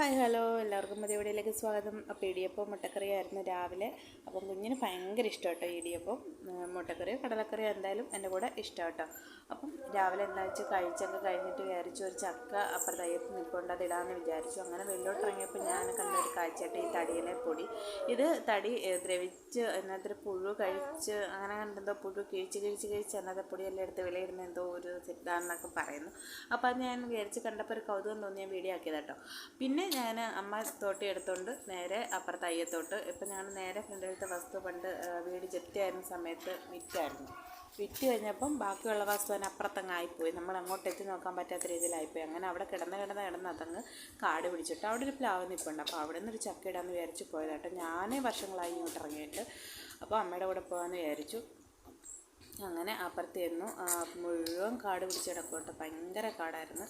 Hi hello. എല്ലാവർക്കും പുതിയ വീഡിയോയിലേക്ക് സ്വാഗതം. അപ്പോൾ ഇടിയപ്പം മുട്ടക്കറിയായിരുന്നു രാവിലെ. അപ്പം കുഞ്ഞിന് ഭയങ്കര ഇഷ്ടം കേട്ടോ ഇടിയപ്പം മുട്ടക്കറിയോ കടലക്കറിയോ എന്തായാലും എന്റെ കൂടെ ഇഷ്ടം കേട്ടോ അപ്പം രാവിലെ എന്താ വെച്ചാൽ കഴിച്ചൊക്കെ കഴിഞ്ഞിട്ട് വിചാരിച്ചു ഒരു ചക്ക അപ്പുറത്ത് അയ്യത്ത് നിൽപ്പുണ്ട് അത് ഇടാമെന്ന് വിചാരിച്ചു. അങ്ങനെ വെള്ളോട്ട് ഇറങ്ങിയപ്പോൾ ഞാൻ കണ്ട ഒരു കാഴ്ചയായിട്ട് ഈ തടിയിലെ പൊടി. ഇത് തടി ദ്രവിച്ച് അതിനകത്തൊരു പുഴു കഴിച്ച് അങ്ങനെ കണ്ടെന്തോ പുഴു കിഴിച്ച് കിഴിച്ച് കിഴിച്ച് അതിനകത്ത് പൊടിയെല്ലാം എടുത്ത് വിലയിടുന്ന എന്തോ ഒരു സിദ്ധാന്നൊക്കെ പറയുന്നു. അപ്പോൾ അത് ഞാൻ വിചാരിച്ച് കണ്ടപ്പോൾ ഒരു കൗതുകം തോന്നി ഞാൻ വീഡിയോ ആക്കിയതാട്ടോ. പിന്നെ ഞാൻ അമ്മ തോട്ടി എടുത്തുകൊണ്ട് നേരെ അപ്പുറത്ത് അയ്യത്തോട്ട്. ഇപ്പം ഞാൻ നേരെ ഫ്രണ്ടിലത്തെ വസ്തു പണ്ട് വീട് ജപ്തിയായിരുന്ന സമയത്ത് വിറ്റായിരുന്നു. വിറ്റ് കഴിഞ്ഞപ്പം ബാക്കിയുള്ള വസ്തു തന്നെ അപ്പുറത്തങ്ങ് ആയിപ്പോയി. നമ്മൾ അങ്ങോട്ട് എത്തി നോക്കാൻ പറ്റാത്ത രീതിയിലായിപ്പോയി. അങ്ങനെ അവിടെ കിടന്ന് കിടന്ന് കിടന്ന് അതങ്ങ് കാട് പിടിച്ചിട്ട് അവിടെ ഒരു പ്ലാവ് നിൽപ്പുണ്ട് അപ്പോൾ അവിടെ നിന്ന് ഒരു ചക്ക ഇടാമെന്ന് വിചാരിച്ച് പോയതാട്ടോ ഞാനേ വർഷങ്ങളായി ഇങ്ങോട്ട് ഇറങ്ങിയിട്ട് അപ്പോൾ അമ്മയുടെ കൂടെ പോകാമെന്ന് വിചാരിച്ചു. അങ്ങനെ അപ്പുറത്ത് ചെന്നു. മുഴുവൻ കാട് പിടിച്ച് കിടക്കും ഭയങ്കര കാടായിരുന്നു.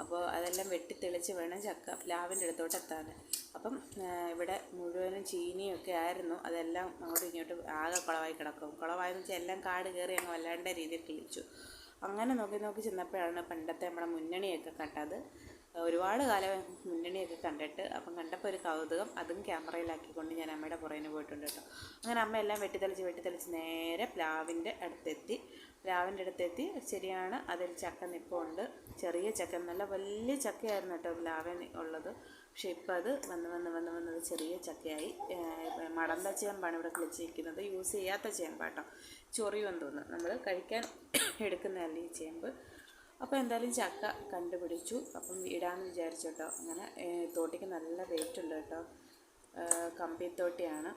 അപ്പോൾ അതെല്ലാം വെട്ടിത്തെളിച്ച് വേണം ചക്ക പ്ലാവിന്റെ അടുത്തോട്ട് എത്താൻ. അപ്പം ഇവിടെ മുഴുവനും ചീനിയൊക്കെ ആയിരുന്നു. അതെല്ലാം അങ്ങോട്ടും ഇങ്ങോട്ടും ആകെ കുളമായി കിടക്കും. കുളമായെന്ന് വെച്ചാൽ എല്ലാം കാട് കയറി അങ്ങ് വല്ലാണ്ട രീതിയിൽ കിളിച്ചു. അങ്ങനെ നോക്കി നോക്കി ചെന്നപ്പോഴാണ് പണ്ടത്തെ നമ്മുടെ മുന്നണിയൊക്കെ കണ്ടത്. ഒരുപാട് കാലം മുന്നണിയൊക്കെ കണ്ടിട്ട് അപ്പം കണ്ടപ്പോൾ ഒരു കൗതുകം അതും ക്യാമറയിലാക്കിക്കൊണ്ട് ഞാൻ അമ്മയുടെ പുറകിന് പോയിട്ടുണ്ട് കേട്ടോ. അങ്ങനെ അമ്മ എല്ലാം വെട്ടിത്തെളിച്ച് വെട്ടിത്തെളിച്ച് നേരെ പ്ലാവിന്റെ അടുത്തെത്തി. പ്ലാവിന്റെ അടുത്തെത്തി. ശരിയാണ് അതിൽ ചക്ക നിൽപ്പുണ്ട് ചെറിയ ചക്ക നല്ല വലിയ ചക്കയായിരുന്നു കേട്ടോ പ്ലാവൻ ഉള്ളത്. പക്ഷേ ഇപ്പം അത് വന്ന് വന്ന് വന്ന് വന്നത് ചെറിയ ചക്കയായി. മടന്ത ചേമ്പാണ് ഇവിടെ കിളിച്ചിരിക്കുന്നത് യൂസ് ചെയ്യാത്ത ചേമ്പാട്ടോ. ചൊറിയുമെന്ന് തോന്നുന്നു. നമ്മൾ കഴിക്കാൻ എടുക്കുന്നതല്ല ഈ ചേമ്പ്. അപ്പോൾ എന്തായാലും ചക്ക കണ്ടുപിടിച്ചു. അപ്പം ഇടാമെന്ന് വിചാരിച്ചു കേട്ടോ. അങ്ങനെ തോട്ടിക്ക് നല്ല വെയിറ്റ് ഉണ്ട് കേട്ടോ. കമ്പിത്തോട്ടിയാണ്.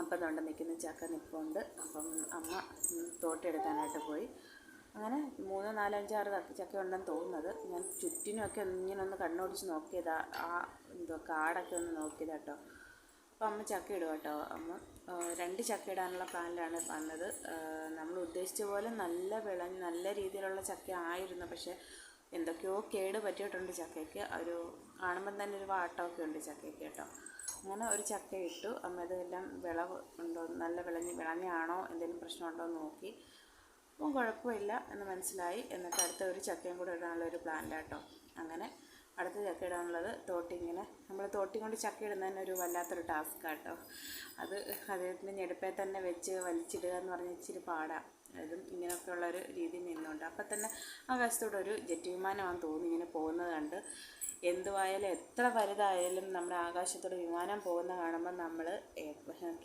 അപ്പം തൊണ്ട നിൽക്കുന്ന ചക്ക നിൽപ്പുണ്ട് അപ്പം അമ്മ തോട്ടെടുക്കാനായിട്ട് പോയി. അങ്ങനെ മൂന്ന് നാലഞ്ചാറ് ചക്ക ഉണ്ടെന്ന് തോന്നുന്നത്. ഞാൻ ചുറ്റിനുമൊക്കെ ഒന്ന് ഇങ്ങനെ ഒന്ന് കണ്ണോടിച്ച് നോക്കിയതാ. ആ എന്തോ കാടൊക്കെ ഒന്ന് നോക്കിയതാ കേട്ടോ. അപ്പോൾ അമ്മ ചക്ക ഇടുക കേട്ടോ. അമ്മ രണ്ട് ചക്ക ഇടാനുള്ള പ്ലാനിലാണ് വന്നത്. നമ്മൾ ഉദ്ദേശിച്ച പോലെ നല്ല വിളഞ്ഞ് നല്ല രീതിയിലുള്ള ചക്ക ആയിരുന്നു. പക്ഷേ എന്തൊക്കെയോ കേട് പറ്റിയിട്ടുണ്ട് ചക്കയ്ക്ക്. ഒരു കാണുമ്പം തന്നെ ഒരു വാട്ടമൊക്കെ ഉണ്ട് ചക്കയ്ക്ക് കേട്ടോ. അങ്ങനെ ഒരു ചക്ക ഇട്ടു. അമ്മ ഇതെല്ലാം വിളവ് ഉണ്ടോ നല്ല വിളഞ്ഞ് വിളഞ്ഞാണോ എന്തെങ്കിലും പ്രശ്നമുണ്ടോ എന്ന് നോക്കി. അപ്പം കുഴപ്പമില്ല എന്ന് മനസ്സിലായി. എന്നിട്ട് അടുത്ത ഒരു ചക്കയും കൂടെ ഇടാനുള്ള ഒരു പ്ലാനിലാട്ടോ. അങ്ങനെ അടുത്ത ചക്ക ഇടാനുള്ളത് തോട്ടി നമ്മൾ തോട്ടി കൊണ്ട് ചക്ക ഇടുന്നതന്നെ ഒരു വല്ലാത്തൊരു ടാസ്ക് കേട്ടോ അത് അദ്ദേഹത്തിന്റെ ഞെടുപ്പേ തന്നെ വെച്ച് വലിച്ചിടുക എന്ന് പറഞ്ഞാൽ ഇച്ചിരി പാടാണ് അതും ഇങ്ങനെയൊക്കെയുള്ള ഒരു രീതി നിന്നുണ്ട്. അപ്പം തന്നെ ആ വശത്തോടെ ഒരു ജെറ്റ് വിമാനമാണെന്ന് തോന്നി ഇങ്ങനെ പോകുന്നത് കണ്ട്. എന്തുവായാലും എത്ര വലുതായാലും നമ്മുടെ ആകാശത്തോടെ വിമാനം പോകുന്ന കാണുമ്പോൾ നമ്മൾ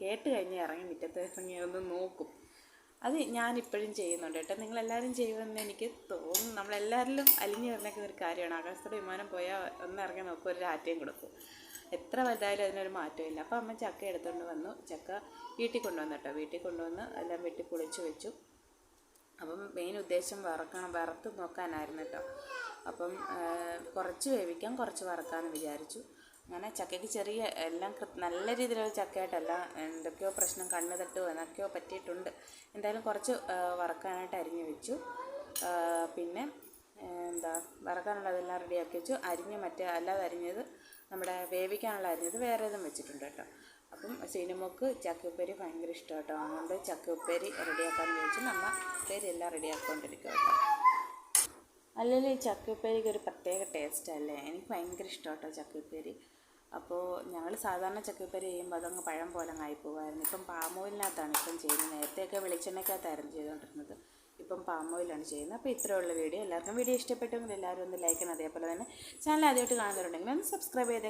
കേട്ട് കഴിഞ്ഞ് ഇറങ്ങി മുറ്റത്ത് ഇറങ്ങി ഒന്ന് നോക്കും. അത് ഞാനിപ്പോഴും ചെയ്യുന്നുണ്ട് കേട്ടോ. നിങ്ങളെല്ലാവരും ചെയ്യുമെന്ന് എനിക്ക് തോന്നുന്നു. നമ്മളെല്ലാവരിലും അലിഞ്ഞു വരുന്നൊക്കെ ഒരു കാര്യമാണ്. ആകാശത്തോടെ വിമാനം പോയാൽ ഒന്ന് ഇറങ്ങി നോക്കും ഒരു രാറ്റയും കൊടുക്കും. എത്ര വലുതായാലും അതിനൊരു മാറ്റമില്ല. അപ്പോൾ അമ്മ ചക്ക എടുത്തുകൊണ്ട് വന്നു. ചക്ക വീട്ടിൽ കൊണ്ടുവന്നു കേട്ടോ. വീട്ടിൽ കൊണ്ടുവന്ന് എല്ലാം വെട്ടി പൊളിച്ച് വെച്ചു. അപ്പം മെയിൻ ഉദ്ദേശം വറക്കണം വറുത്ത് നോക്കാനായിരുന്നു കേട്ടോ. അപ്പം കുറച്ച് വേവിക്കാം കുറച്ച് വറക്കാമെന്ന് വിചാരിച്ചു. അങ്ങനെ ചക്കയ്ക്ക് ചെറിയ എല്ലാം നല്ല രീതിയിലുള്ള ചക്കയായിട്ടല്ല എന്തൊക്കെയോ പ്രശ്നം കണ്ണ് തട്ടുമോ എന്നൊക്കെയോ പറ്റിയിട്ടുണ്ട്. എന്തായാലും കുറച്ച് വറക്കാനായിട്ട് അരിഞ്ഞു വെച്ചു. പിന്നെ എന്താ വറക്കാനുള്ളതെല്ലാം റെഡിയാക്കി വെച്ചു. അരിഞ്ഞ് മറ്റേ അല്ലാതെ അരിഞ്ഞത് നമ്മുടെ വേവിക്കാനുള്ള അരിഞ്ഞത് വേറെ ഇതും വെച്ചിട്ടുണ്ട് കേട്ടോ. അപ്പം സീനമോക്ക് ചക്കയുപ്പേരി ഭയങ്കര ഇഷ്ടം കേട്ടോ അതുകൊണ്ട് ചക്കയുപ്പേരി റെഡിയാക്കാമെന്ന് ചോദിച്ചു നമ്മ ഉപ്പേരി എല്ലാം റെഡിയാക്കൊണ്ടിരിക്കും കേട്ടോ. അല്ലെങ്കിൽ ചക്കയുപ്പേരിക്ക് ഒരു പ്രത്യേക ടേസ്റ്റ് അല്ലേ? എനിക്ക് ഭയങ്കര ഇഷ്ടം കേട്ടോ ചക്കയുപ്പേരി. അപ്പോൾ ഞങ്ങൾ സാധാരണ ചക്കപ്പരി ചെയ്യുമ്പോൾ അതങ്ങ് പഴം പോലെ അങ്ങ് ആയിപ്പോകുമായിരുന്നു ഇപ്പം പാമോയിലിനകത്താണ് ഇപ്പം ചെയ്യുന്നത്. നേരത്തെയൊക്കെ വെളിച്ചെണ്ണയ്ക്കകത്തായിരുന്നു ചെയ്തുകൊണ്ടിരുന്നത് ഇപ്പം പാമോയിലാണ് ചെയ്യുന്നത്. അപ്പോൾ ഇത്രയുള്ള വീഡിയോ. എല്ലാവർക്കും വീഡിയോ ഇഷ്ടപ്പെട്ടെങ്കിൽ എല്ലാവരും ഒന്ന് ലൈക്ക് ചെയ്യണം. അതേപോലെ തന്നെ ചാനൽ ആദ്യമായിട്ട് കാണുന്നവരുണ്ടെങ്കിൽ ഒന്ന് സബ്സ്ക്രൈബ് ചെയ്തേ